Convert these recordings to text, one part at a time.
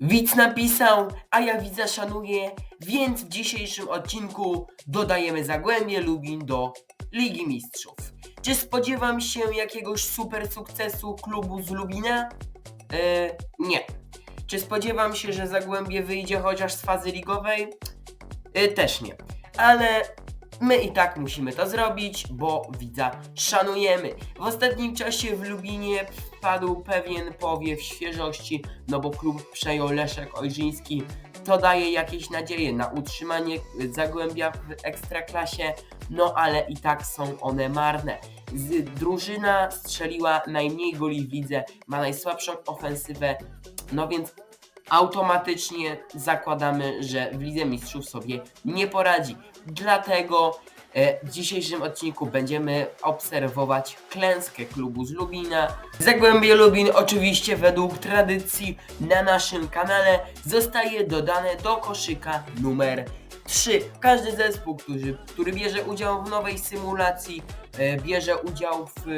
Widz napisał, a ja widza szanuję, więc w dzisiejszym odcinku dodajemy Zagłębie Lubin do Ligi Mistrzów. Czy spodziewam się jakiegoś super sukcesu klubu z Lubina? Yy, nie. Czy spodziewam się, że Zagłębie wyjdzie chociaż z fazy ligowej? Yy, też nie. Ale my i tak musimy to zrobić, bo widza szanujemy. W ostatnim czasie w Lubinie wpadł pewien powiew świeżości, no bo klub przejął Leszek Ojrzyński. To daje jakieś nadzieje na utrzymanie Zagłębia w Ekstraklasie, no ale i tak są one marne. Drużyna strzeliła najmniej goli w lidze, ma najsłabszą ofensywę, no więc automatycznie zakładamy, że w Lidze Mistrzów sobie nie poradzi. Dlatego e, w dzisiejszym odcinku będziemy obserwować klęskę klubu z Lubina. Zagłębie Lubin oczywiście według tradycji na naszym kanale zostaje dodane do koszyka numer 3. Każdy zespół, który, który bierze udział w nowej symulacji, e, bierze udział w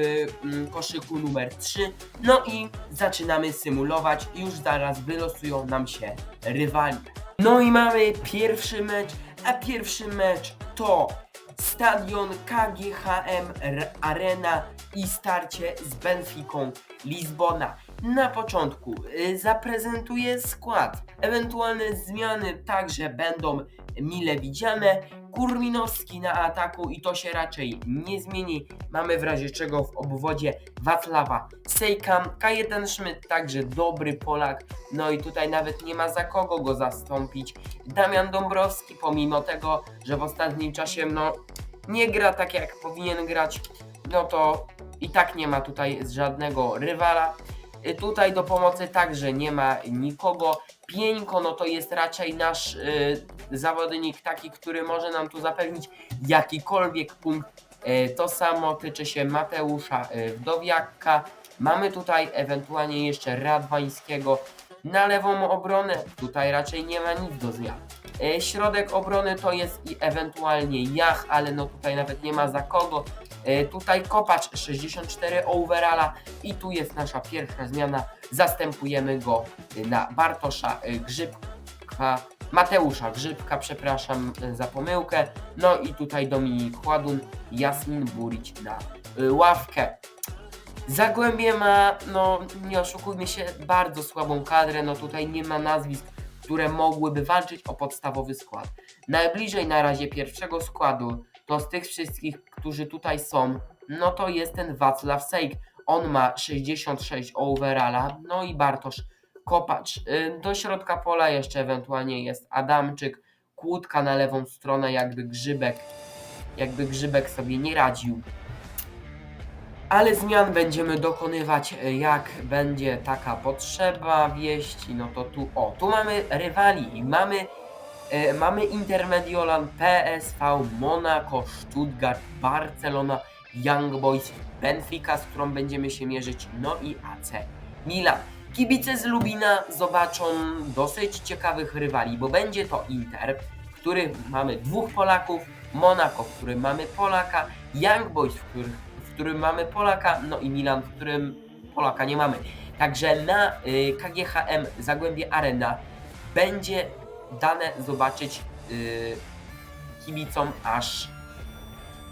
mm, koszyku numer 3. No i zaczynamy symulować. Już zaraz wylosują nam się rywali. No i mamy pierwszy mecz, a pierwszy mecz to stadion KGHM Arena i starcie z Benficą Lizbona. Na początku y, zaprezentuję skład. Ewentualne zmiany także będą mile widziane. Kurminowski na ataku i to się raczej nie zmieni. Mamy w razie czego w obwodzie Wacława Sejkam, Kajetan Schmidt, także dobry Polak. No i tutaj nawet nie ma za kogo go zastąpić. Damian Dąbrowski, pomimo tego, że w ostatnim czasie no, nie gra tak jak powinien grać, no to i tak nie ma tutaj żadnego rywala. Y, Tutaj do pomocy także nie ma nikogo. Pieńko, no to jest raczej nasz y, zawodnik taki, który może nam tu zapewnić jakikolwiek punkt. Y, to samo tyczy się Mateusza y, Wdowiaka. Mamy tutaj ewentualnie jeszcze Radwańskiego na lewą obronę. Tutaj raczej nie ma nic do zmian. Y, środek obrony to jest i ewentualnie Jach, ale no tutaj nawet nie ma za kogo. Y, tutaj Kopacz 64 overalla i tu jest nasza pierwsza zmiana. Zastępujemy go na Bartosza y, Grzybka, Mateusza Grzybka, przepraszam y, za pomyłkę. No i tutaj Dominik Ładun, Jasmin Burić na ławkę. Zagłębie ma, no nie oszukujmy się, bardzo słabą kadrę, no tutaj nie ma nazwisk, które mogłyby walczyć o podstawowy skład. Najbliżej na razie pierwszego składu, to z tych wszystkich, którzy tutaj są, no to jest ten Wacław Sejk. On ma 66 overalla, no i Bartosz Kopacz. Y, Do środka pola jeszcze ewentualnie jest Adamczyk, Kłódka na lewą stronę, jakby Grzybek, jakby Grzybek sobie nie radził. Ale zmian będziemy dokonywać y, jak będzie taka potrzeba wieści, no to tu, o, tu mamy rywali i mamy mamy Intermediolan, PSV, Monaco, Stuttgart, Barcelona, Young Boys, Benfica, z którą będziemy się mierzyć, no i AC Milan. Kibice z Lubina zobaczą dosyć ciekawych rywali, bo będzie to Inter, w którym mamy dwóch Polaków, Monaco, w którym mamy Polaka, Young Boys, w, których, w którym mamy Polaka, no i Milan, w którym Polaka nie mamy. Także na y, KGHM Zagłębie Arena będzie dane zobaczyć yy, kibicom aż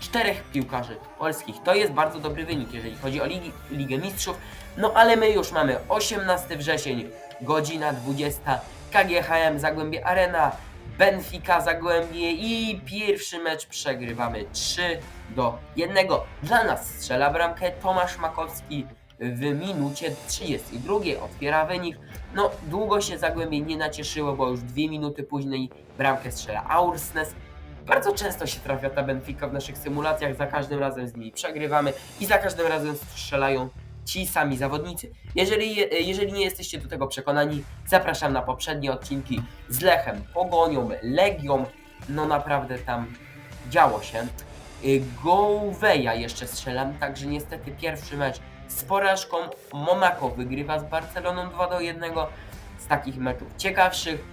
czterech piłkarzy polskich. To jest bardzo dobry wynik, jeżeli chodzi o Ligi, Ligę Mistrzów. No ale my już mamy 18 wrzesień, godzina 20, KGHM Zagłębie Arena, Benfica Zagłębie i pierwszy mecz przegrywamy 3 do 1. Dla nas strzela bramkę Tomasz Makowski w minucie 32. Otwiera wynik. No, długo się Zagłębie nie nacieszyło, bo już dwie minuty później bramkę strzela Aursnes. Bardzo często się trafia ta Benfica w naszych symulacjach, za każdym razem z nimi przegrywamy i za każdym razem strzelają ci sami zawodnicy. Jeżeli, jeżeli nie jesteście do tego przekonani, zapraszam na poprzednie odcinki z Lechem, Pogonią, Legią. No naprawdę tam działo się. Y, Gouveja jeszcze strzelam, także niestety pierwszy mecz z porażką. Monaco wygrywa z Barceloną 2 do 1 z takich meczów ciekawszych.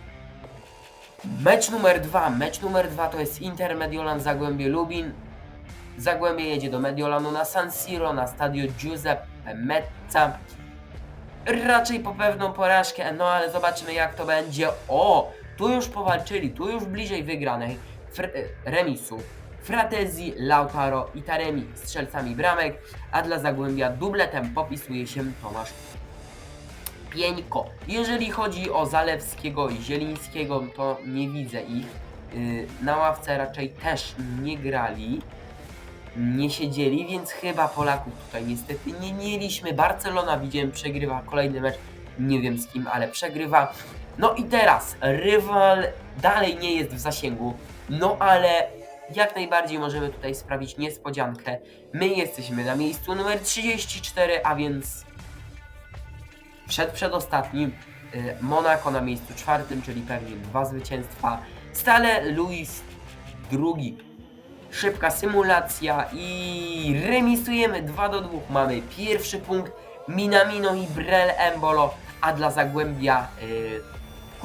Mecz numer 2. Mecz numer 2 to jest Inter Mediolan Zagłębie Lubin. Zagłębie jedzie do Mediolanu na San Siro, na stadio Giuseppe Mezza. raczej po pewną porażkę, no ale zobaczymy jak to będzie. O, tu już powalczyli, tu już bliżej wygranej e, remisu. Fratezi, Lautaro i Taremi strzelcami bramek, a dla Zagłębia dubletem popisuje się Tomasz Pieńko. Jeżeli chodzi o Zalewskiego i Zielińskiego, to nie widzę ich. Yy, Na ławce raczej też nie grali, nie siedzieli, więc chyba Polaków tutaj niestety nie mieliśmy. Barcelona widziałem przegrywa kolejny mecz, nie wiem z kim, ale przegrywa. No i teraz rywal dalej nie jest w zasięgu, no ale jak najbardziej możemy tutaj sprawić niespodziankę. My jesteśmy na miejscu numer 34, a więc przed przedostatnim. y, Monaco na miejscu czwartym, czyli pewnie dwa zwycięstwa. Stale Luis drugi. Szybka symulacja i remisujemy 2 do 2. Mamy pierwszy punkt Minamino i Brel Embolo, a dla Zagłębia y,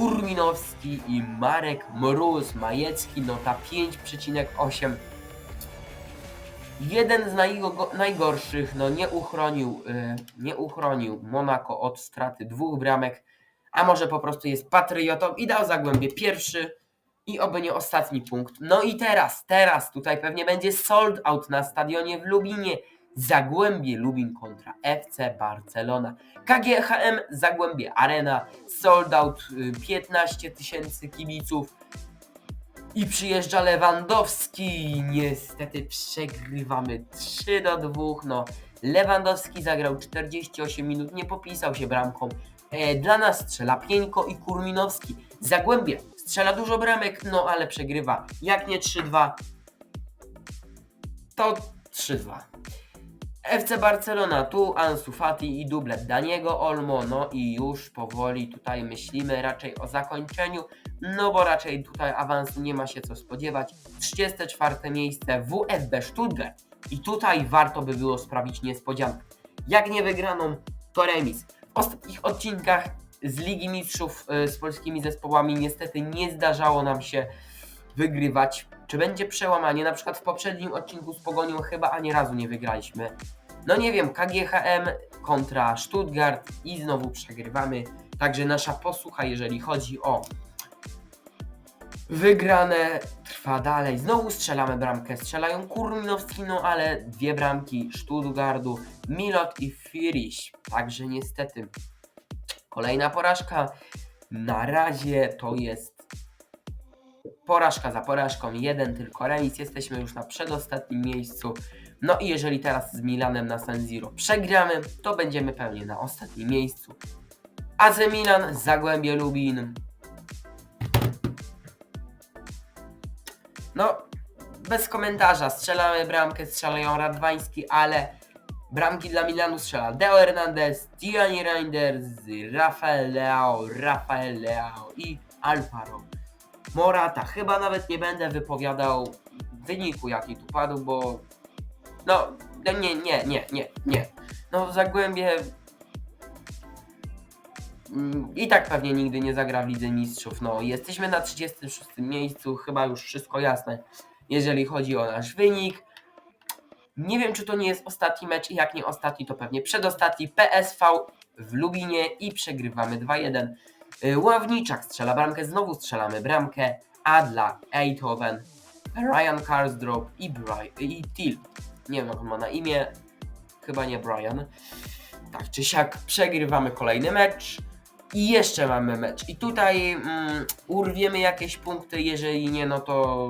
Kurminowski i Marek Mróz Majecki nota 5,8. Jeden z najgo, najgorszych, no nie uchronił, y, nie uchronił Monako od straty dwóch bramek, a może po prostu jest patriotą i dał Zagłębie pierwszy i oby nie ostatni punkt. No i teraz, teraz tutaj pewnie będzie sold out na stadionie w Lubinie. Zagłębie Lubin kontra FC Barcelona. KGHM Zagłębie Arena, sold out y, 15 tysięcy kibiców. I przyjeżdża Lewandowski. Niestety przegrywamy 3 do 2. No, Lewandowski zagrał 48 minut, nie popisał się bramką. E, dla nas strzela Pieńko i Kurminowski. Zagłębie strzela dużo bramek, no ale przegrywa. Jak nie 3-2, to 3-2. FC Barcelona, tu Ansu Fati i dublet Daniego Olmo, no i już powoli tutaj myślimy raczej o zakończeniu, no bo raczej tutaj awansu nie ma się co spodziewać. 34 miejsce WFB Stuttgart i tutaj warto by było sprawić niespodziankę. Jak nie wygraną, to remis. W ostatnich odcinkach z Ligi Mistrzów y, z polskimi zespołami niestety nie zdarzało nam się wygrywać. Czy będzie przełamanie? Na przykład w poprzednim odcinku z Pogonią chyba ani razu nie wygraliśmy. No nie wiem, KGHM kontra Stuttgart i znowu przegrywamy. Także nasza posłucha, jeżeli chodzi o wygrane, trwa dalej. Znowu strzelamy bramkę. Strzelają Kurminowski, no ale dwie bramki Stuttgartu, Milot i Firish. Także niestety kolejna porażka. Na razie to jest porażka za porażką, jeden tylko remis, jesteśmy już na przedostatnim miejscu. No i jeżeli teraz z Milanem na San Siro przegramy, to będziemy pewnie na ostatnim miejscu. AC Milan, Zagłębie Lubin. No, bez komentarza, strzelamy bramkę, strzelają Radwański, ale bramki dla Milanu strzela Deo Hernandez, Gianni Reinders, Rafael Leao, Rafael Leao i Alvaro Morata. Chyba nawet nie będę wypowiadał wyniku jaki tu padł, bo no nie, nie, nie, nie, nie. No Zagłębie mm, i tak pewnie nigdy nie zagra w Lidze Mistrzów. No jesteśmy na 36 miejscu, chyba już wszystko jasne, jeżeli chodzi o nasz wynik. Nie wiem, czy to nie jest ostatni mecz i jak nie ostatni, to pewnie przedostatni PSV w Lubinie i przegrywamy 2-1. Y, Ławniczak strzela bramkę, znowu strzelamy bramkę, a dla Eindhoven Ryan Karsdrop i, Bri- i Till. Nie wiem jak ma na imię, chyba nie Brian. Tak czy siak przegrywamy kolejny mecz i jeszcze mamy mecz. I tutaj mm, urwiemy jakieś punkty, jeżeli nie, no to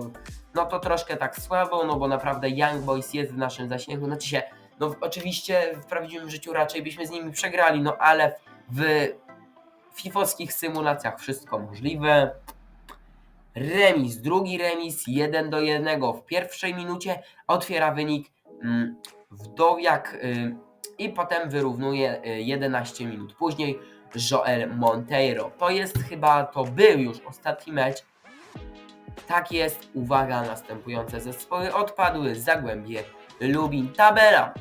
no to troszkę tak słabo, no bo naprawdę Young Boys jest w naszym zasięgu. Znaczy się, no w- oczywiście w prawdziwym życiu raczej byśmy z nimi przegrali, no ale w fifowskich symulacjach wszystko możliwe. Remis, drugi remis, 1 do 1 w pierwszej minucie otwiera wynik mm, Wdowiak y, i potem wyrównuje y, 11 minut później Joel Monteiro. To jest chyba, to był już ostatni mecz. Tak jest, uwaga, następujące zespoły odpadły, Zagłębie, Lubin, tabela.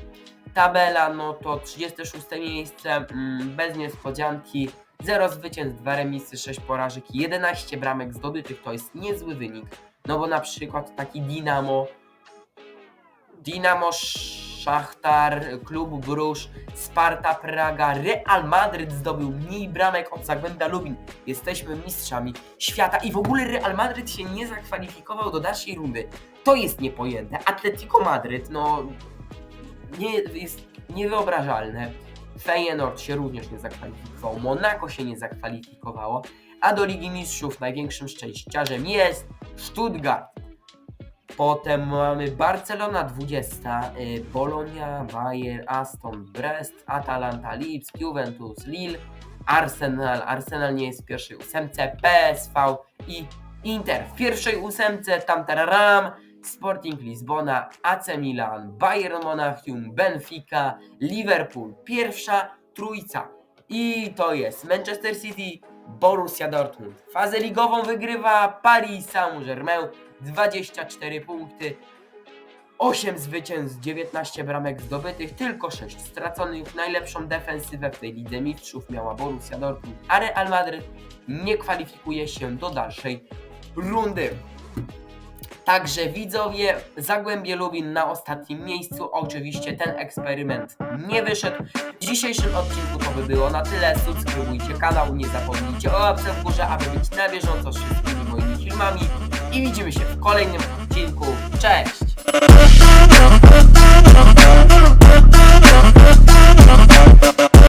Tabela, no to 36 miejsce, mm, bez niespodzianki, 0 zwycięstw, 2 remisy, 6 porażek, 11 bramek zdobytych, to jest niezły wynik. No bo na przykład taki Dinamo, Dinamo Sz- Szachtar, Klub Brusz, Sparta Praga, Real Madryt zdobył mniej bramek od Zagłębia Lubin. Jesteśmy mistrzami świata i w ogóle Real Madryt się nie zakwalifikował do dalszej rundy. To jest niepojęte. Atletico Madryt, no nie, jest niewyobrażalne. Feyenoord się również nie zakwalifikował, Monaco się nie zakwalifikowało, a do Ligi Mistrzów największym szczęściarzem jest Stuttgart. Potem mamy Barcelona 20, y, Polonia, Bayern, Aston, Brest, Atalanta, Lipsk, Juventus, Lille, Arsenal. Arsenal nie jest w pierwszej ósemce, PSV i Inter. W pierwszej ósemce tam tararam, Sporting Lizbona, AC Milan, Bayern Monachium, Benfica, Liverpool. Pierwsza trójca. I to jest Manchester City, Borussia Dortmund. Fazę ligową wygrywa Paris Saint-Germain. 24 punkty. 8 zwycięstw, 19 bramek zdobytych, tylko 6 straconych. Najlepszą defensywę w tej Lidze Mistrzów miała Borussia Dortmund, a Real Madryt nie kwalifikuje się do dalszej rundy. Także widzowie, Zagłębie Lubin na ostatnim miejscu. Oczywiście ten eksperyment nie wyszedł. W dzisiejszym odcinku to by było na tyle. Subskrybujcie kanał, nie zapomnijcie o łapce w górze, aby być na bieżąco z wszystkimi moimi filmami. I widzimy się w kolejnym odcinku. Cześć!